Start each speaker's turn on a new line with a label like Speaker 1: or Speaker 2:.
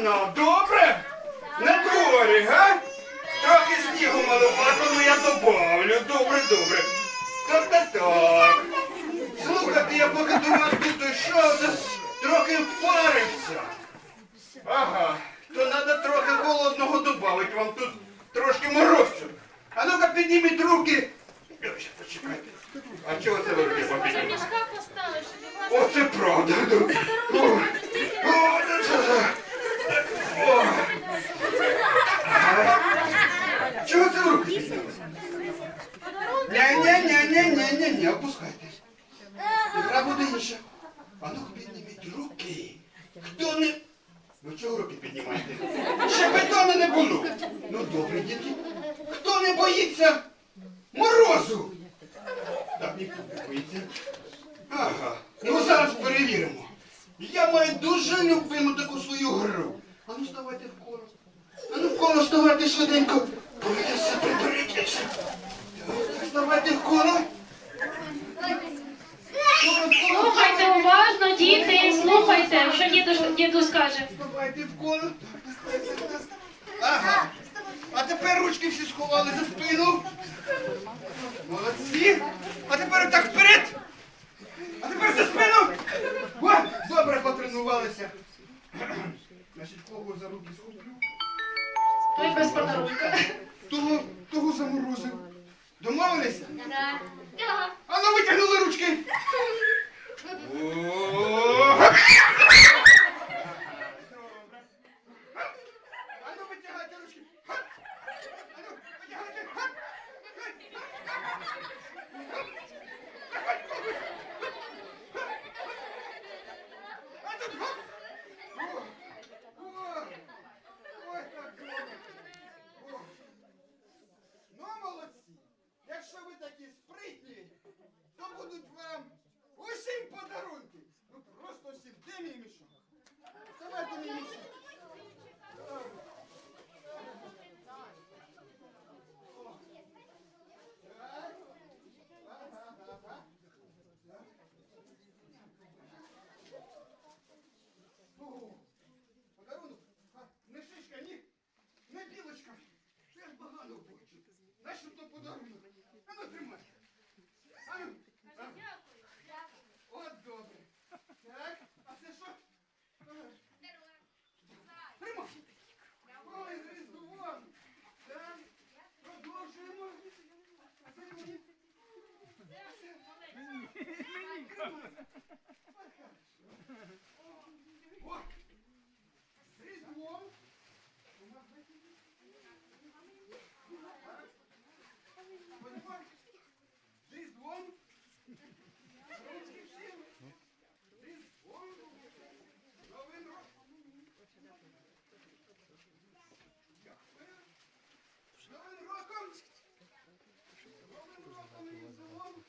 Speaker 1: гарно, добре? На дворі, га? Трохи снігу маловато, ну я добавлю. Добре, добре. Тобто Так-так-так. Слухайте, я поки до вас тут що, трохи впариться. Ага, то треба трохи холодного додати. Вам тут трошки морозцю. А ну-ка підніміть руки. Почекайте. А чого це ви
Speaker 2: Оце
Speaker 1: правда. Ні-ні-ні-ні-ні-ні, опускайтесь. Гра буде інша. А ну підніміть руки. Хто не. Ви чого руки піднімаєте? Ще бетону не було. Ну добре, діти. Хто не боїться морозу? Так ніхто не боїться. Ага. Ну зараз перевіримо. Я маю дуже любиму таку свою гру. А ну ставайте в коло. А ну в коло ставайте швиденько. Приберіться. Так, Ставайте в коло. Слухайте уважно,
Speaker 2: діти, слухайте, що діду, діду скаже.
Speaker 1: Вставайте в коло. Так, так, так, так. Ага. А тепер ручки всі сховали за спину. Молодці. А тепер отак вперед. А тепер за спину. О, добре потренувалися. Значить, кого за руки схоплю?
Speaker 2: Той без подарунка.
Speaker 1: Того, того заморозив. Домовилися? А ну витягнули ручки. О! Добре. А ну витягайте ручки. А ну витягайте. А тут гоп. О! О! Ой, так добре. О! Ну, молодці! Якщо ви такі спритні, то будуть вам усім подарунки. Ну просто всім. Мій мішок? О! З різдвом! З різдвом! Ручки всі! З різдвом! Новий рок! Новим роком! Новим роком різдвом!